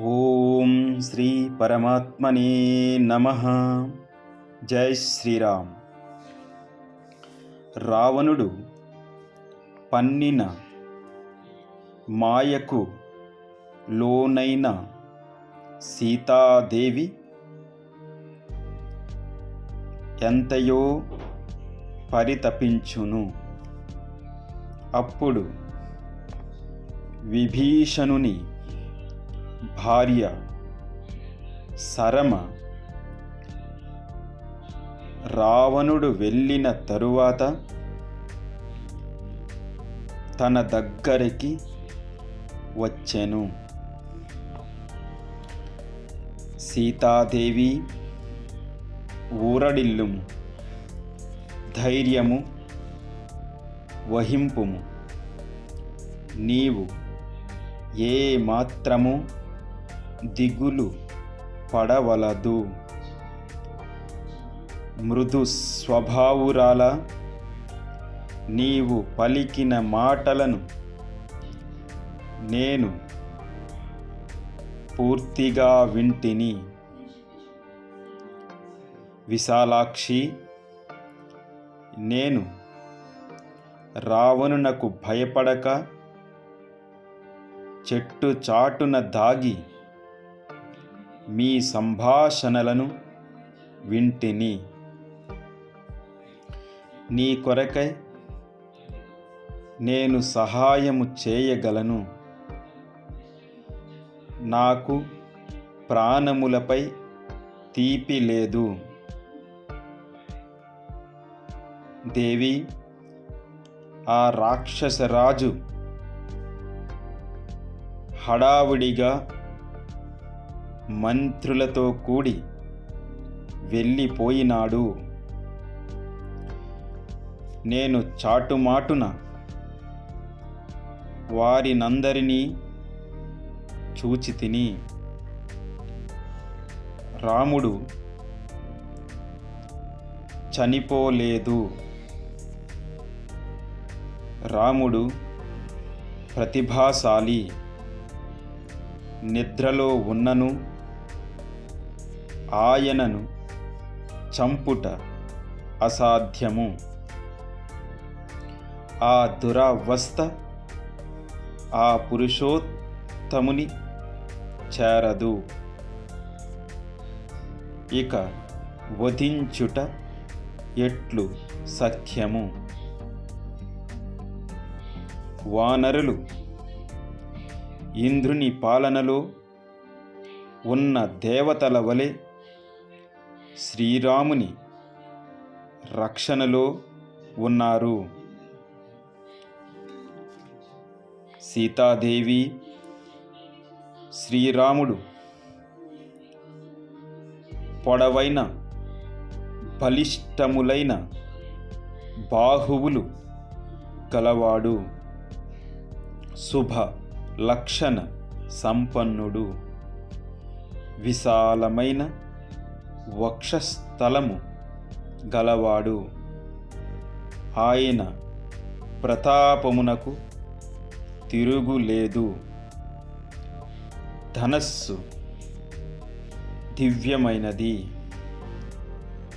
ఓం శ్రీ పరమాత్మనే నమ. జై శ్రీరామ్. రావణుడు పన్నిన మాయకు లోనైన సీతాదేవి ఎంతయో పరితపించును. అప్పుడు విభీషణుని భార్య సరమ రావణుడు వెళ్ళిన తరువాత తన దగ్గరికి వచ్చెను. సీతాదేవి ఊరడిల్లుము ధైర్యము వహింపుము. నీవు ఏ మాత్రము దిగులు పడవలదు. మృదు స్వభావురాల నీవు పలికిన మాటలను నేను పూర్తిగా వింటిని. విశాలాక్షి నేను రావణునకు భయపడక చెట్టు చాటున దాగి మీ సంభాషణలను వింటిని. నీ కొరకై నేను సహాయము చేయగలను. నాకు ప్రాణములపై తీపి లేదు. దేవి ఆ రాక్షసరాజు హడావుడిగా మంత్రులతో కూడి వెళ్ళిపోయినాడు. నేను చాటుమాటున వారినందరినీ చూచి తిని రాముడు చనిపోలేదు. రాముడు ప్రతిభాశాలి నిద్రలో ఉన్నను. ఆయనను చంపుట అసాధ్యము. ఆ దురావస్థ ఆ పురుషోత్తముని చేరదు. ఇక వధించుట ఎట్లు సఖ్యము? వానరులు ఇంద్రుని పాలనలో ఉన్న దేవతల వలె శ్రీరాముని రక్షణలో ఉన్నారు. సీతాదేవి శ్రీరాముడు పొడవైన బలిష్టములైన బాహువులు గలవాడు. శుభ లక్షణ సంపన్నుడు. విశాలమైన వక్షస్థలము గలవాడు. ఆయన ప్రతాపమునకు తిరుగులేదు. ధనస్సు దివ్యమైనది.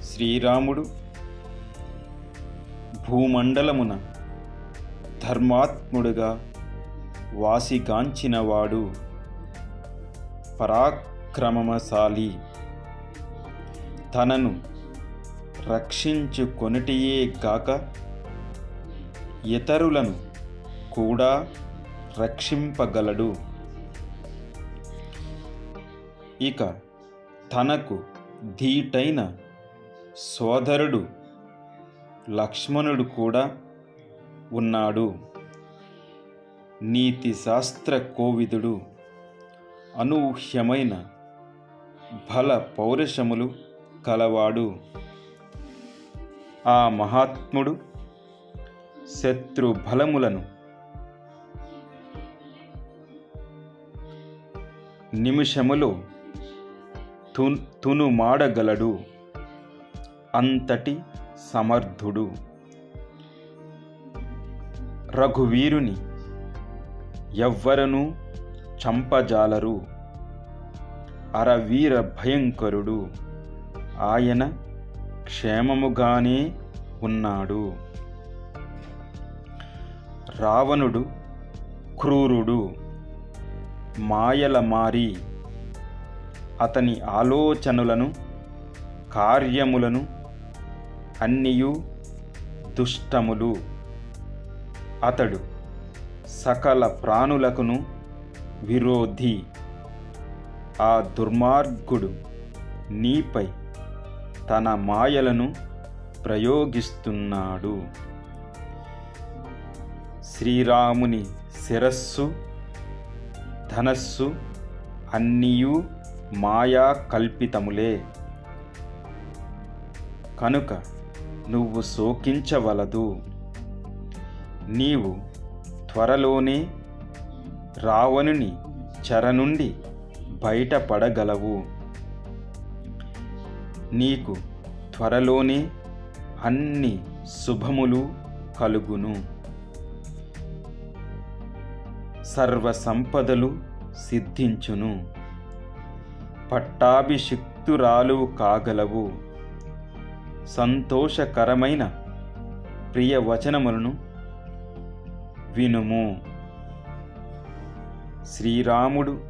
శ్రీరాముడు భూమండలమున ధర్మాత్ముడుగా వాసిగాంచినవాడు. పరాక్రమశాలి. తనను రక్షించుకొనిటియే గాక ఇతరులను కూడా రక్షింపగలడు. ఇక తనకు ధీటైన సోదరుడు లక్ష్మణుడు కూడా ఉన్నాడు. నీతి శాస్త్ర కోవిదుడు అనూహ్యమైన బల పౌరుషములు కలవాడు. ఆ మహాత్ముడు శత్రు బలములను నిమిషములో తు తునుమాడగలడు. అంతటి సమర్థుడు. రఘువీరుని ఎవ్వరనూ చంపజాలరు. అరవీర భయంకరుడు. ఆయన క్షేమముగానే ఉన్నాడు. రావణుడు క్రూరుడు మాయల మారి అతని ఆలోచనలను కార్యములను అన్నియు దుష్టములు. అతడు సకల ప్రాణులకును విరోధి. ఆ దుర్మార్గుడు నీపై తన మాయలను ప్రయోగిస్తున్నాడు. శ్రీరాముని శిరస్సు ధనస్సు అన్నీయు మాయా కల్పితములే. కనుక నువ్వు శోకించవలదు. నీవు త్వరలోనే రావణుని చెర నుండి బయటపడగలవు. నీకు త్వరలోనే అన్ని శుభములు కలుగును. సర్వ సంపదలు సిద్ధించును. పట్టాభిషిక్తురాలు కాగలవు. సంతోషకరమైన ప్రియ వచనములను వినుము. శ్రీరాముడు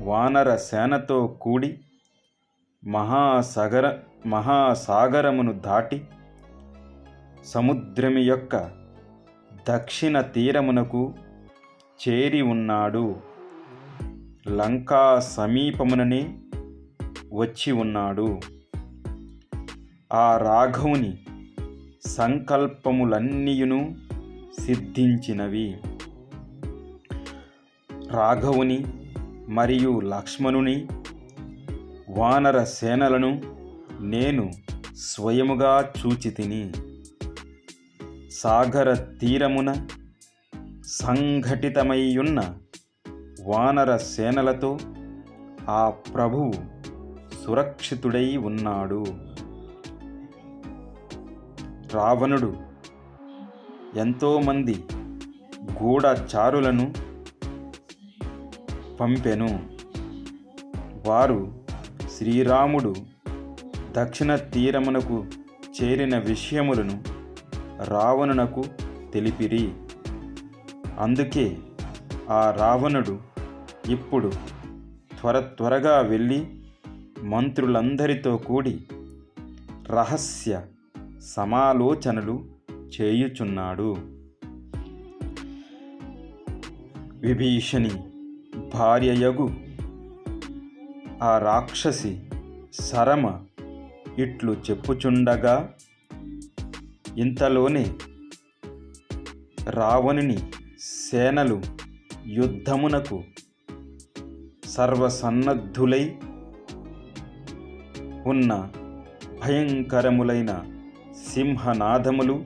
వానర సేనతో కూడి మహాసాగర మహాసాగరమును దాటి సముద్రము యొక్క దక్షిణ తీరమునకు చేరి ఉన్నాడు. లంకా సమీపముననే వచ్చి ఉన్నాడు. ఆ రాఘవుని సంకల్పములన్నీయును సిద్ధించినవి. రాఘవుని మరియు లక్ష్మణుని వానర సేనలను నేను స్వయముగా చూచి తిని సాగర తీరమున సంఘటితమయ్యున్న వానర సేనలతో ఆ ప్రభువు సురక్షితుడై ఉన్నాడు. రావణుడు ఎంతోమంది గూఢచారులను పంపెను. వారు శ్రీరాముడు దక్షిణ తీరమునకు చేరిన విషయములను రావణునకు తెలిపిరి. అందుకే ఆ రావణుడు ఇప్పుడు త్వర త్వరగా వెళ్ళి మంత్రులందరితో కూడి రహస్య సమాలోచనలు చేయుచున్నాడు. విభీషణి భార్యయగు ఆ రాక్షసి సరమ ఇట్లు చెప్పుచుండగా ఇంతలోనే రావణుని సేనలు యుద్ధమునకు సర్వసన్నద్ధులై ఉన్న భయంకరములైన సింహనాదములు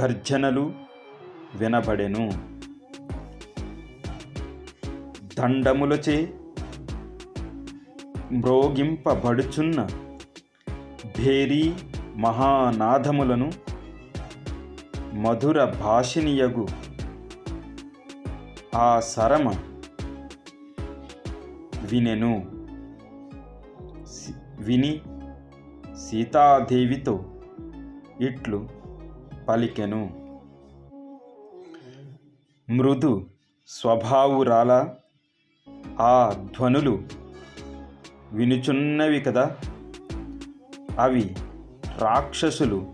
గర్జనలు వినబడెను. దండములచే మ్రోగింపబడుచున్న భేరీ మహానాదములను మధుర భాషినియగు ఆ సరమ వినెను. విని సీతాదేవితో ఇట్లు పలికెను. మృదు స్వభావురాల ఆ ధ్వనులు వినుచున్నవి కదా. అవి రాక్షసులు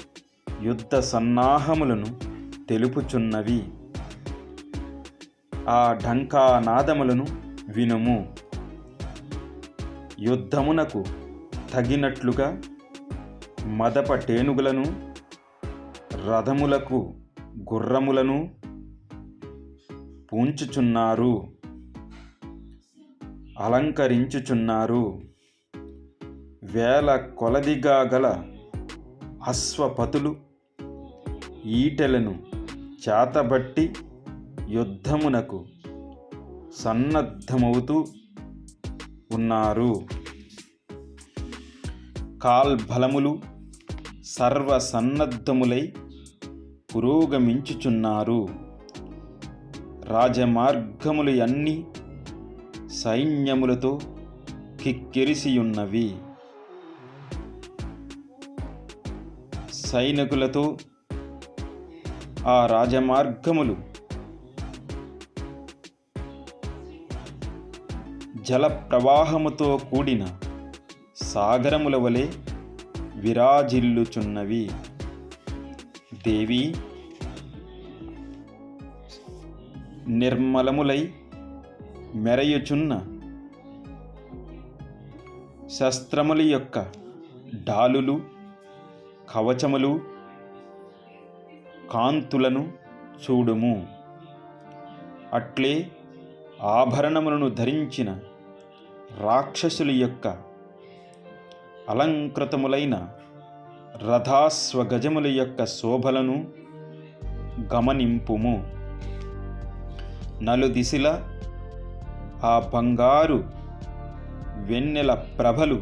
యుద్ధ సన్నాహములను తెలుపుచున్నవి. ఆ ఢంకానాదములను వినుము. యుద్ధమునకు తగినట్లుగా మదపటేనుగులను రథములకు గుర్రములను పూంచుచున్నారు. అలంకరించుచున్నారు. వేల కొలదిగా గల అశ్వపతులు ఈటెలను చేతబట్టి యుద్ధమునకు సన్నద్ధమవుతూ ఉన్నారు. కాల్బలములు సర్వసన్నద్ధములై పురోగమించుచున్నారు. రాజమార్గములు అన్నీ సైన్యములతో కిక్కిరిసియున్నవి. సైనికులతో ఆ రాజమార్గములు. జల ప్రవాహముతో కూడిన సాగరముల వలె విరాజిల్లుచున్నవి. దేవి నిర్మలములై మెరయుచున్న శస్త్రముల యొక్క డాలులు కవచములు కాంతులను చూడుము. అట్లే ఆభరణములను ధరించిన రాక్షసుల యొక్క అలంకృతములైన రథాస్వగజముల యొక్క శోభలను గమనింపుము. నలుదిశల ఆ బంగారు వెన్నెల ప్రభలు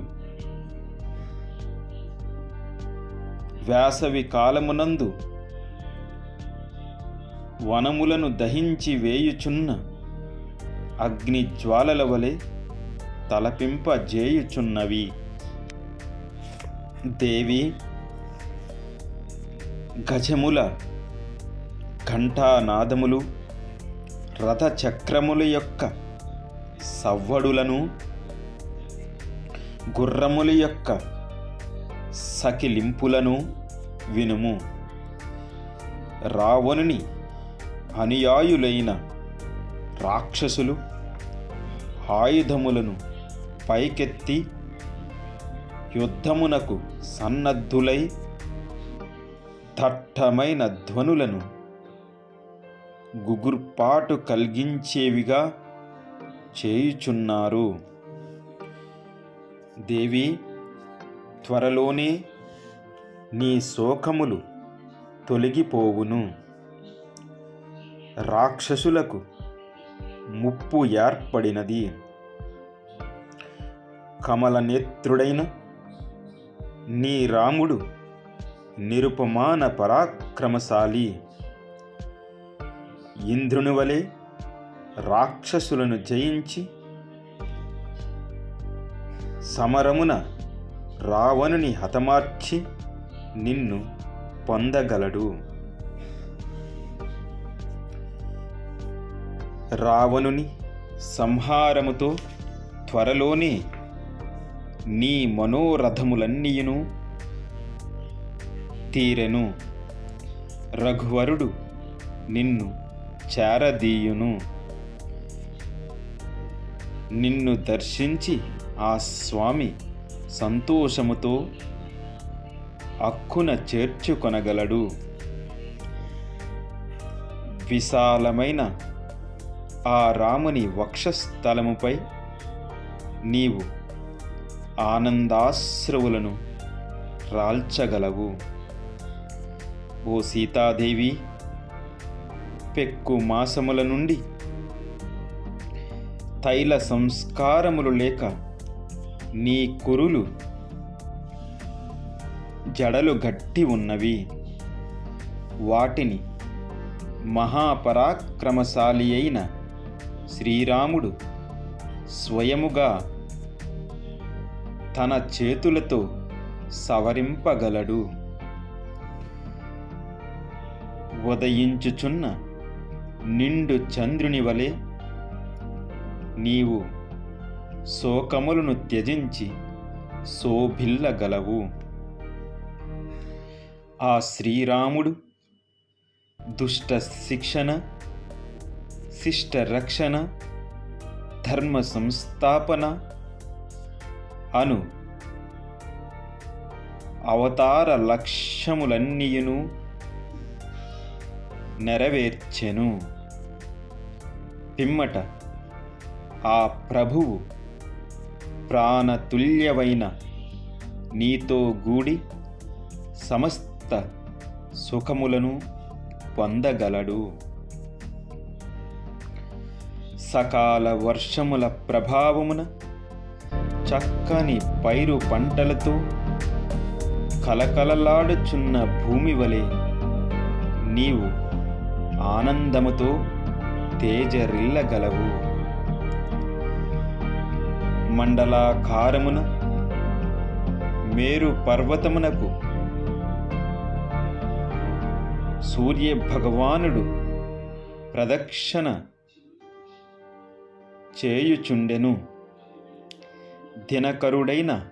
వేసవి కాలమునందు వనములను దహించి వేయుచున్న అగ్ని జ్వాలల వలె తలపింపజేయుచున్నవి దేవి గజముల ఘంటానాదములు రథచక్రముల యొక్క సవ్వడులను గుర్రముల యొక్క సకిలింపులను వినుము. రావణుని అనుయాయులైన రాక్షసులు ఆయుధములను పైకెత్తి యుద్ధమునకు సన్నద్ధులై దట్టమైన ధ్వనులను గుగుర్పాటు కలిగించేవిగా చేయుచున్నారు. దేవి త్వరలోనే నీ శోకములు తొలగిపోవును. రాక్షసులకు ముప్పు ఏర్పడినది. కమలనేత్రుడైన నీ రాముడు నిరుపమాన పరాక్రమశాలి. ఇంద్రుని వలె రాక్షసులను జయించి సమరమున రావణుని హతమార్చి నిన్ను పొందగలడు. రావణుని సంహారముతో త్వరలోనే నీ మనోరథములన్నీయును తీరెను. రఘువరుడు నిన్ను చేరదీయును. నిన్ను దర్శించి ఆ స్వామి సంతోషముతో అక్కున చేర్చుకొనగలడు. విశాలమైన ఆ రాముని వక్షస్థలముపై నీవు ఆనందాశ్రువులను రాల్చగలవు. ఓ సీతాదేవి పెక్కు మాసముల నుండి తైల సంస్కారములు లేక నీ కురులు జడలు గట్టి ఉన్నవి. వాటిని మహాపరాక్రమశాలి అయిన శ్రీరాముడు స్వయముగా తన చేతులతో సవరింపగలడు. ఉదయించుచున్న నిండు చంద్రుని వలె నీవు శోకములను త్యజించి శోభిల్లగలవు. ఆ శ్రీరాముడు దుష్ట శిక్షణ శిష్ట రక్షణ ధర్మ సంస్థాపన అను అవతార లక్ష్యములన్నీయును నెరవేర్చెను. పిమ్మట ఆ ప్రభువు ప్రాణతుల్యమైన నీతో గూడి సమస్త సుఖములను పొందగలడు. సకాల వర్షముల ప్రభావమున చక్కని పైరు పంటలతో కలకలలాడుచున్న భూమి వలె నీవు ఆనందముతో తేజరిల్లగలవు. మండలాకారమున మేరు పర్వతమునకు సూర్య భగవానుడు ప్రదక్షిణ చేయుచుండెను. దినకరుడైన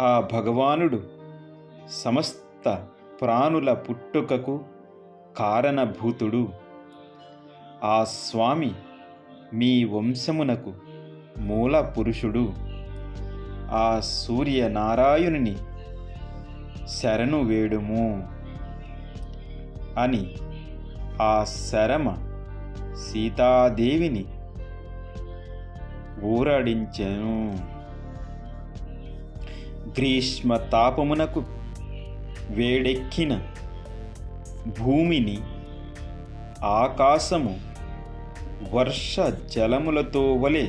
ఆ భగవానుడు సమస్త ప్రాణుల పుట్టుకకు కారణభూతుడు. ఆ స్వామి మీ వంశమునకు మూల పురుషుడు. ఆ సూర్యనారాయణుని శరణు వేడుము అని ఆ శరమ సీతాదేవిని ఊరడించెను. గ్రీష్మ తాపమునకు వేడెక్కిన భూమిని ఆకాశము వర్ష జలములతో వలె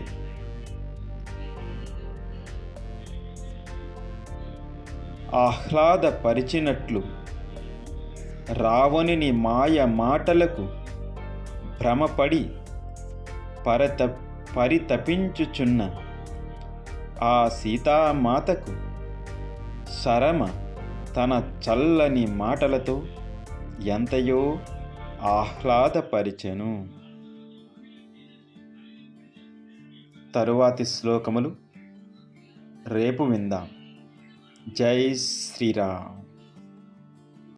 ఆహ్లాదపరిచినట్లు రావణుని మాయ మాటలకు భ్రమపడి పరత పరితపించుచున్న ఆ సీతామాతకు శరమ తన చల్లని మాటలతో ఎంతయో ఆహ్లాదపరిచెను. తరువాతి శ్లోకములు రేపు విందాం. జై శ్రీరామ్.